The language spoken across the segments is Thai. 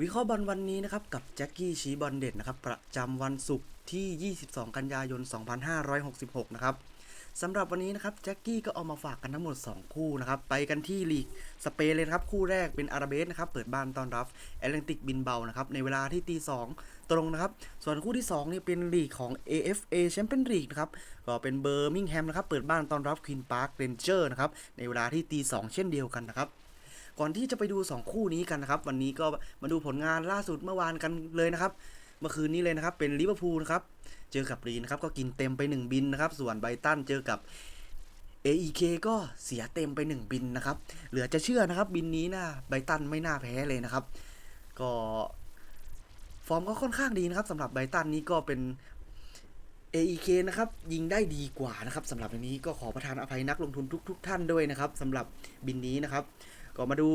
วิเคราะห์บอลวันนี้นะครับกับแจ็คกี้ชี้บอลเด็ดนะครับประจำวันศุกร์ที่ 22 กันยายน 2566 นะครับสำหรับวันนี้นะครับแจ็คกี้ก็เอามาฝากกันทั้งหมด 2 คู่นะครับ ไปกันที่ลีกสเปนเลยครับ คู่แรกเป็นอาราเบสนะครับ เปิดบ้านต้อนรับแอตแลนติกบินเบานะครับ ในเวลาที่ตีสองตรงนะครับ ส่วนคู่ที่2นี่เป็นลีกของ AFA Champions League นะครับก็เป็นเบอร์มิงแฮมนะครับ เปิดบ้านต้อนรับควีนพาร์คเรนเจอร์นะครับในเวลาที่ตีสองเช่นเดียวกันนะครับ ก่อนที่จะไปดู 2 คู่นี้กันนะครับ วันนี้ก็มาดูผลงานล่าสุดเมื่อวานกันเลยนะครับเมื่อคืนนี้เลยนะครับ เป็นลิเวอร์พูลนะครับ เจอกับรีนะครับก็กินเต็มไป 1 บินนะครับ ส่วนไบตันเจอกับ AEK ก็เสียเต็มไป 1 บินนะครับ เหลือจะเชื่อนะครับ บินนี้นะไบตันไม่น่าแพ้เลยนะครับ ก็ฟอร์มก็ค่อนข้างดีนะครับสำหรับไบตันนี้ก็เป็น AEK นะครับยิงได้ดีกว่านะครับสำหรับอันนี้ก็ขอประทานอภัยนักลงทุนทุก ๆ ท่านด้วยนะครับสำหรับบินนี้นะครับ ก็มาดู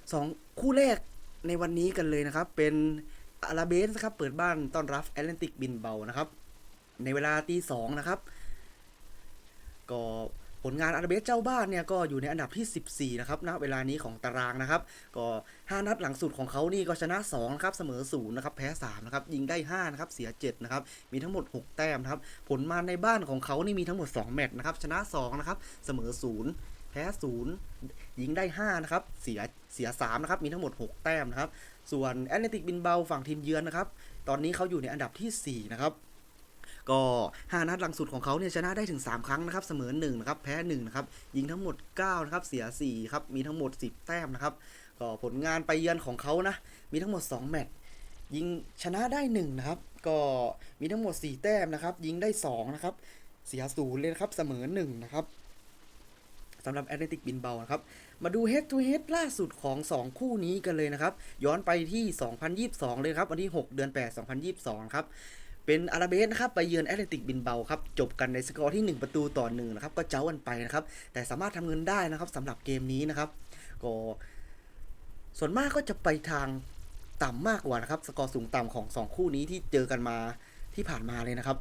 2 คู่แรกในวันนี้กันเลยนะครับ เป็นอาราเบสครับ เปิดบ้านต้อนรับแอตแลนติกบินเบานะครับ ในเวลาตีสองนะครับ ก็ผลงานอาราเบสเจ้าบ้านเนี่ยก็อยู่ในอันดับที่ 14 นะครับณเวลานี้ของตารางนะครับ ก็ 5 นัดหลังสุดของเขานี่ก็ชนะ2นะครับเสมอ0นะครับแพ้3นะครับยิงได้ 5 นะครับ เสีย 7 นะครับ มีทั้งหมด 6 แต้มนะครับ ผลมาในบ้านของเขานี่มีทั้งหมด 2 แมตช์นะครับ ชนะ2นะครับเสมอ0 แพ้0ยิงได้ 5 นะครับ เสียเสีย3นะครับ มีทั้งหมด 6 แต้มนะครับ ส่วนแอตเลติกบินเบาฝั่งทีมเยือนนะครับ ตอนนี้เขาอยู่ในอันดับที่ 4 นะครับ ก็ 5 นัดหลังสุดของเขาเนี่ยชนะได้ถึง 3 ครั้งนะครับ เสมอ1นะครับ แพ้1นะครับ ยิงทั้งหมด9นะครับ เสีย4ครับ มีทั้งหมด 10 แต้มนะครับ ก็ผลงานไปเยือนของเขานะ มีทั้งหมด 2 แมตช์ ยิงชนะได้1นะครับ ก็มีทั้งหมด 4 แต้มนะครับ ยิงได้2นะครับ เสียศูนย์เลยนะครับ เสมอ1นะครับ สำหรับแอตเลติกบินเบานะครับ มาดู head to head ล่าสุดของ 2 คู่นี้กันเลยนะครับ ย้อนไปที่ 2022 เลยครับ วันที่ 6 เดือน 8 2022 ครับเป็นอาราเบสนะครับไปเยือนแอตเลติกบินเบาครับจบกันในสกอร์ที่ 1 ประตูต่อ1นะครับก็เจ้ากันไปนะครับแต่สามารถทำเงินได้นะครับสำหรับเกมนี้นะครับก็ส่วนมากก็จะไปทางต่ำมากกว่านะครับสกอร์สูงต่ำของ 2 คู่นี้ที่เจอกันมาที่ผ่านมาเลยนะครับ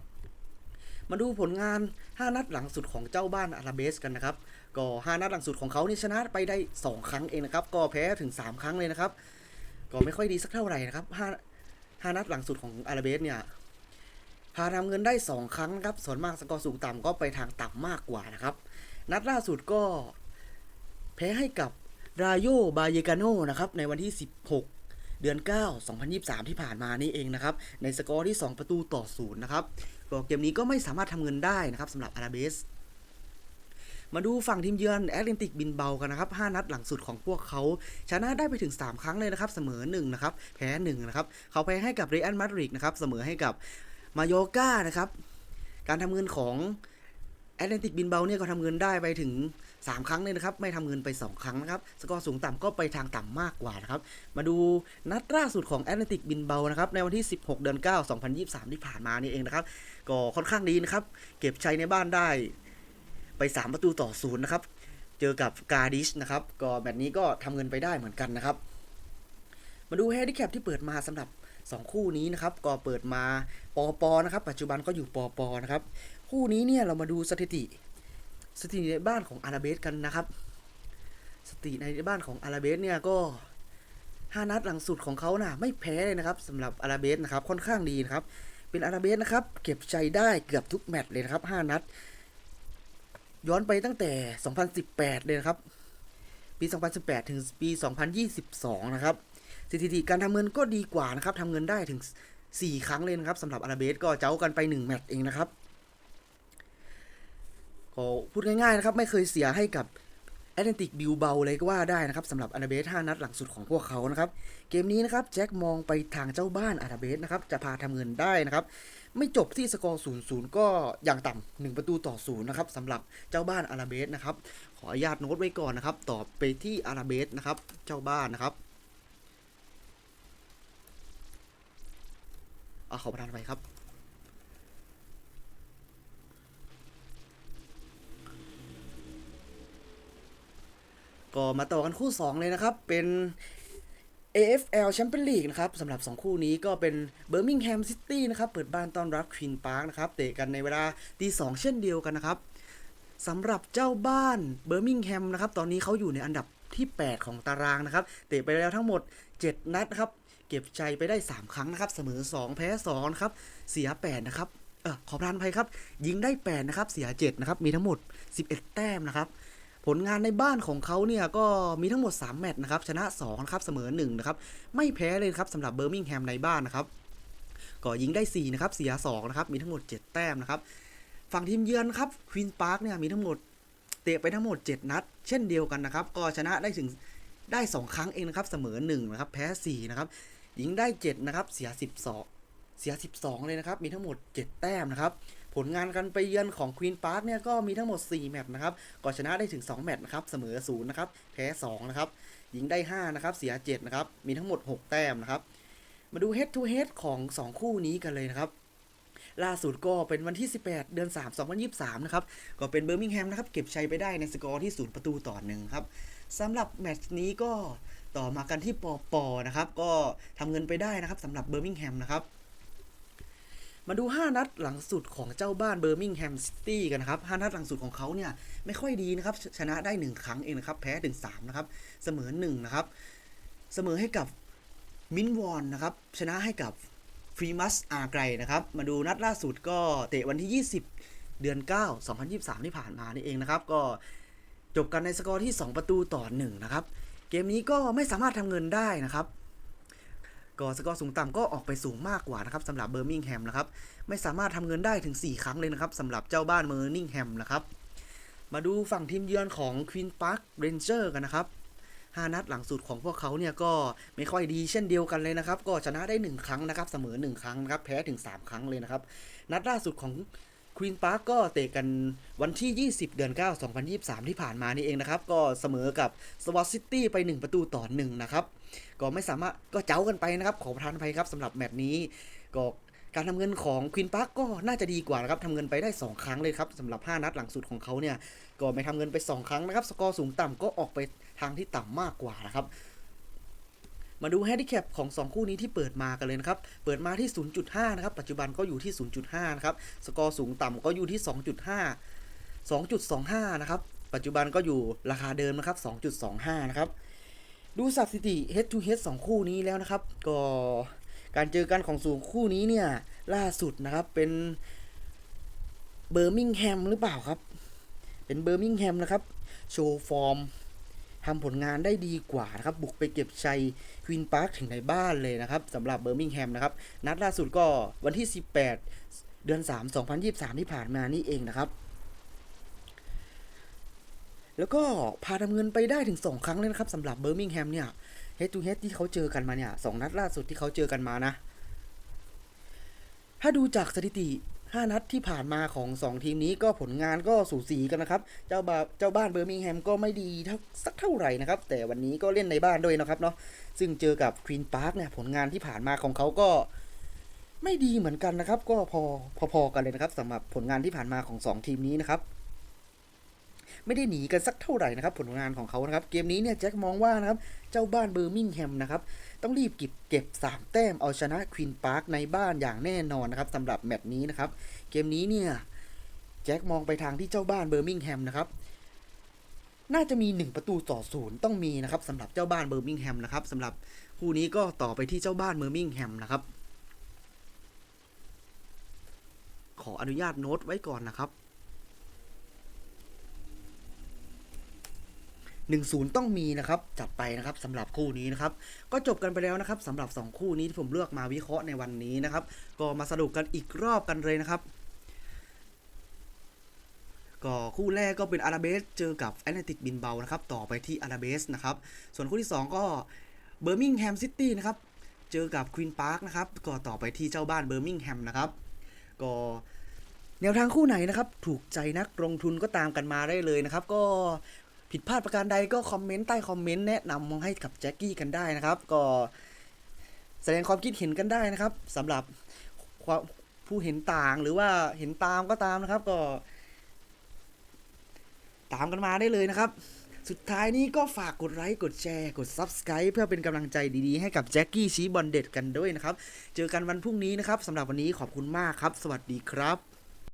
มาดูผลงาน 5 นัดหลังสุดของเจ้าบ้านอาราเบสกันนะครับ ก็5นัดหลังสุดของเขานี่ชนะไปได้ 2 ครั้งเองนะครับ ก็แพ้ถึง 3 ครั้งเลยนะครับ ก็ไม่ค่อยดีสักเท่าไหร่นะครับ5 5นัดหลังสุดของอาราเบสเนี่ย พาทำเงินได้ 2 ครั้งนะครับ ส่วนมากสกอร์สูงต่ำก็ไปทางต่ำมากกว่านะครับ นัดล่าสุดก็ แพ้ให้กับรายโยบาเยกาโนนะครับ ในวันที่ 16 เดือน 9 2023 ที่ผ่านมานี่เองนะครับ ในสกอร์ที่ 2 ประตูต่อศูนย์นะครับก็เกมนี้ก็ไม่สามารถทำเงินได้นะครับสำหรับอาราเบส มาดูฝั่งทีมเยือนแอตแลนติกบินเบากันนะครับ 5 นัดหลังสุดของพวกเขาชนะได้ไปถึง 3 ครั้งเลยนะครับ เสมอ1นะครับ แพ้1นะครับ เขาแพ้ให้กับเรอัลมาดริดนะครับ เสมอให้กับมาโยกานะครับ การทำเงินของแอตแลนติกบินเบาเนี่ยก็ทำเงินได้ไปถึง 3 ครั้งเลยนะครับ ไม่ทำเงินไป 2 ครั้งนะครับ สกอร์สูงต่ำก็ไปทางต่ำมากกว่านะครับ มาดูนัดล่าสุดของแอตแลนติกบินเบานะครับ ในวันที่ 16 เดือน 9 2023 ที่ผ่านมานี่เองนะครับ ก็ค่อนข้างดีนะครับ เก็บชัยในบ้านได้ ไป3ประตูต่อศูนย์นะครับเจอกับกาดิชนะครับก็แบบนี้ก็ทำเงินไปได้เหมือนกันนะครับ มาดูแฮนดิแคปที่เปิดมาสำหรับ 2 คู่นี้นะครับก็เปิดมาปอปอนะครับปัจจุบันก็อยู่ปอปอนะครับคู่นี้เนี่ยเรามาดูสถิติ สถิติในบ้านของอาราเบสกันนะครับ สถิติในบ้านของอาราเบสเนี่ยก็5นัดหลังสุดของเขานะ่ะไม่แพ้เลยนะครับสำหรับอาราเบสนะครับค่อนข้างดีนะครับเป็นอาราเบสนะครับเก็บใจได้เกือบทุกแมตช์เลยนะครับ5นัด ย้อนไปตั้งแต่ 2018 เลยนะครับ ปี 2018 ถึงปี 2022 นะครับสถิติการทำเงินก็ดีกว่านะครับทำเงินได้ถึง 4 ครั้งเลยนะครับสำหรับอาราเบสก็เจ้ากันไป 1 แมตช์เองนะครับก็พูดง่ายๆนะครับ ไม่เคยเสียให้กับ แอตแลนติกบิลเบาเลยก็ว่าได้นะครับสำหรับอาราเบส5นัดหลังสุดของพวกเขานะครับ เกมนี้นะครับแจ็คมองไปทางเจ้าบ้านอาราเบสนะครับจะพาทำเงินได้นะครับ ไม่จบที่สกอร์0-0ก็อย่างต่ำ1ประตูต่อ0นย์นะครับสำหรับเจ้าบ้านอาราเบสนะครับ ขออนุญาตโน้ตไว้ก่อนนะครับต่อไปที่อาราเบสนะครับ เจ้าบ้านนะครับเอาขอประทานไปครับ ก็มาต่อกันคู่ 2 เลยนะครับ เป็น AFL Champions League นะครับสำหรับ 2 คู่นี้ก็เป็นเบอร์มิงแฮมซิตี้นะครับ เปิดบ้านต้อนรับควีนพาร์คนะครับ เตะกันในเวลาตีสองเช่นเดียวกันนะครับสำหรับเจ้าบ้านเบอร์มิงแฮมนะครับ ตอนนี้เขาอยู่ในอันดับที่ 8 ของตารางนะครับ เตะไปแล้วทั้งหมด 7 นัดนะครับ เก็บชัยไปได้ 3 ครั้งนะครับ เสมอ 2 แพ้2นะครับ เสีย 8 นะครับ เออขอพรานภัยครับ ยิงได้ 8 นะครับ เสีย 7 นะครับ มีทั้งหมด 11 แต้มนะครับ ผลงานในบ้านของเขาเนี่ยก็มีทั้งหมด 3 แมตช์นะครับ ชนะ2นะครับเสมอ1นะครับ ไม่แพ้เลยครับสำหรับเบอร์มิงแฮมในบ้านนะครับ ก็ยิงได้ 4 นะครับ เสีย 2 นะครับ มีทั้งหมด 7 แต้มนะครับ ฝั่งทีมเยือนครับควีนพาร์คเนี่ยมีทั้งหมดเตะไปทั้งหมด 7 นัด เช่นเดียวกันนะครับ ก็ชนะได้ถึงได้ 2 ครั้งเองนะครับ เสมอ1นะครับ แพ้ 4 นะครับ ยิงได้ 7 นะครับ เสีย 12 เสีย 12 เลยนะครับ มีทั้งหมด 7 แต้มนะครับ ผลงานกันไปเยือนของควีนพาร์คเนี่ยก็มีทั้งหมด 4 แมตช์นะครับก็ชนะได้ถึง 2 แมตช์นะครับเสมอ0นะครับแพ้2นะครับยิงได้5นะครับเสีย7นะครับมีทั้งหมด 6 แต้มนะครับมาดู head to head ของ 2 คู่นี้กันเลยนะครับล่าสุดก็เป็นวันที่ 18 เดือน 3 2023 นะครับ ก็เป็นเบอร์มิงแฮมนะครับ เก็บชัยไปได้ในสกอร์ที่ 0 ประตูต่อหนึ่งครับสำหรับแมตช์นี้ก็ต่อมากันที่ปอปอนะครับ ก็ทำเงินไปได้นะครับสำหรับเบอร์มิงแฮมนะครับ มาดู 5 นัดหลังสุดของเจ้าบ้านเบอร์มิงแฮมซิตี้กันนะครับ 5 นัดหลังสุดของเขาเนี่ยไม่ค่อยดีนะครับ ชนะได้ 1 ครั้งเองนะครับ แพ้ถึง3นะครับ เสมอ1นะครับ เสมอให้กับมินวอนนะครับ ชนะให้กับฟรีมัสอาไกรนะครับ มาดูนัดล่าสุดก็เตะวันที่ 20 เดือน 9 2023 ที่ผ่านมานี่เองนะครับ ก็จบกันในสกอร์ที่ 2 ประตูต่อ 1 นะครับ เกมนี้ก็ไม่สามารถทำเงินได้นะครับ ก็สกอร์สูงต่ำก็ออกไปสูงมากกว่านะครับสำหรับเบอร์มิงแฮมนะครับไม่สามารถทำเงินได้ถึง 4 ครั้งเลยนะครับสำหรับเจ้าบ้านเมอร์นิงแฮมนะครับมาดูฝั่งทีมเยือนของควีนพาร์คเรนเจอร์กันนะครับ5นัดหลังสุดของพวกเขาเนี่ยก็ไม่ค่อยดีเช่นเดียวกันเลยนะครับ ก็ชนะได้ 1 ครั้งนะครับ เสมอ 1 ครั้งนะครับ แพ้ถึง 3 ครั้งเลยนะครับ นัดล่าสุดของ ควีนพาร์คก็เตะกันวันที่ 20 เดือน 9 2023 ที่ผ่านมานี่เองนะครับ ก็เสมอกับสวอตซิตี้ไป 1 ประตูต่อ 1 นะครับ ก็ไม่สามารถก็เจ้ากันไปนะครับ ขอประทานอภัยครับสำหรับแมตช์นี้ ก็การทำเงินของควีนพาร์คก็น่าจะดีกว่านะครับทำเงินไปได้ 2 ครั้งเลยครับสำหรับ 5 นัดหลังสุดของเขาเนี่ย ก็ไม่ทำเงินไป 2 ครั้งนะครับ สกอร์สูงต่ำก็ออกไปทางที่ต่ำมากกว่านะครับ มาดูแฮนดิแคปของ 2 คู่นี้ที่เปิดมากันเลยนะครับ เปิดมาที่ 0.5 นะครับ ปัจจุบันก็อยู่ที่ 0.5 นะครับ สกอร์สูงต่ำก็อยู่ที่ 2.5 2.25 นะครับ ปัจจุบันก็อยู่ราคาเดิมนะครับ 2.25 นะครับ ดูสถิติ head to head 2 คู่นี้แล้วนะครับ ก็การเจอกันของสูงคู่นี้เนี่ย ล่าสุดนะครับเป็นเบอร์มิงแฮมหรือเปล่าครับ เป็นเบอร์มิงแฮมนะครับ โชว์ฟอร์ม ทำผลงานได้ดีกว่านะครับ บุกไปเก็บชัยควีนพาร์คถึงในบ้านเลยนะครับสำหรับเบอร์มิงแฮมนะครับ นัดล่าสุดก็วันที่ 18 เดือน 3 2023 ที่ผ่านมานี่เองนะครับ แล้วก็พาทำเงินไปได้ถึง 2 ครั้งเลยนะครับสำหรับเบอร์มิงแฮมเนี่ย head to head ที่เขาเจอกันมาเนี่ยสองนัดล่าสุดที่เขาเจอกันมานะ ถ้าดูจากสถิติ 5 นัดที่ผ่านมาของ 2 ทีมนี้ก็ผลงานก็สูสีกันนะครับ เจ้าบาเจ้าบ้านเบอร์มิงแฮมก็ไม่ดีเท่าสักเท่าไหร่นะครับ แต่วันนี้ก็เล่นในบ้านด้วยนะครับเนาะซึ่งเจอกับควีนพาร์คเนี่ยผลงานที่ผ่านมาของเขาก็ไม่ดีเหมือนกันนะครับ ก็พอพอๆกันเลยนะครับสำหรับผลงานที่ผ่านมาของ 2 ทีมนี้นะครับ ไม่ได้หนีกันสักเท่าไหร่นะครับผลงานของเขานะครับเกมนี้เนี่ยแจ็คมองว่านะครับเจ้าบ้านเบอร์มิงแฮมนะครับต้องรีบเก็บเก็บ 3 แต้มเอาชนะควีนพาร์คในบ้านอย่างแน่นอนนะครับสำหรับแมตช์นี้นะครับเกมนี้เนี่ยแจ็คมองไปทางที่เจ้าบ้านเบอร์มิงแฮมนะครับน่าจะมี 1 ประตูต่อศูนย์ต้องมีนะครับสำหรับเจ้าบ้านเบอร์มิงแฮมนะครับสำหรับคู่นี้ก็ต่อไปที่เจ้าบ้านเบอร์มิงแฮมนะครับขออนุญาตโน้ตไว้ก่อนนะครับ 1-0 ต้องมีนะครับ จัดไปนะครับสำหรับคู่นี้นะครับ ก็จบกันไปแล้วนะครับสำหรับ 2 คู่นี้ที่ผมเลือกมาวิเคราะห์ในวันนี้นะครับ ก็มาสรุปกันอีกรอบกันเลยนะครับ ก็คู่แรกก็เป็นอาราเบสเจอกับแอตเลติกบินเบานะครับ ต่อไปที่อาราเบสนะครับ ส่วนคู่ที่ 2 ก็เบอร์มิงแฮมซิตี้นะครับ เจอกับควีนพาร์คนะครับ ก็ต่อไปที่เจ้าบ้านเบอร์มิงแฮมนะครับ ก็แนวทางคู่ไหนนะครับ ถูกใจนักลงทุนก็ตามกันมาได้เลยนะครับ ก็ ผิดพลาดประการใดก็คอมเมนต์ใต้คอมเมนต์แนะนำให้กับแจ็คกี้กันได้นะครับ ก็แสดงความคิดเห็นกันได้นะครับสำหรับความผู้เห็นต่างหรือว่าเห็นตามก็ตามนะครับ ก็ ตามกันมาได้เลยนะครับ สุดท้ายนี้ก็ฝากกดไลค์กดแชร์ กด Subscribe เพื่อเป็นกำลังใจดีๆ ให้กับแจ็คกี้ชี้บอลเด็ดกันด้วยนะครับ เจอกันวันพรุ่งนี้นะครับสำหรับวันนี้ขอบคุณมากครับ สวัสดีครับ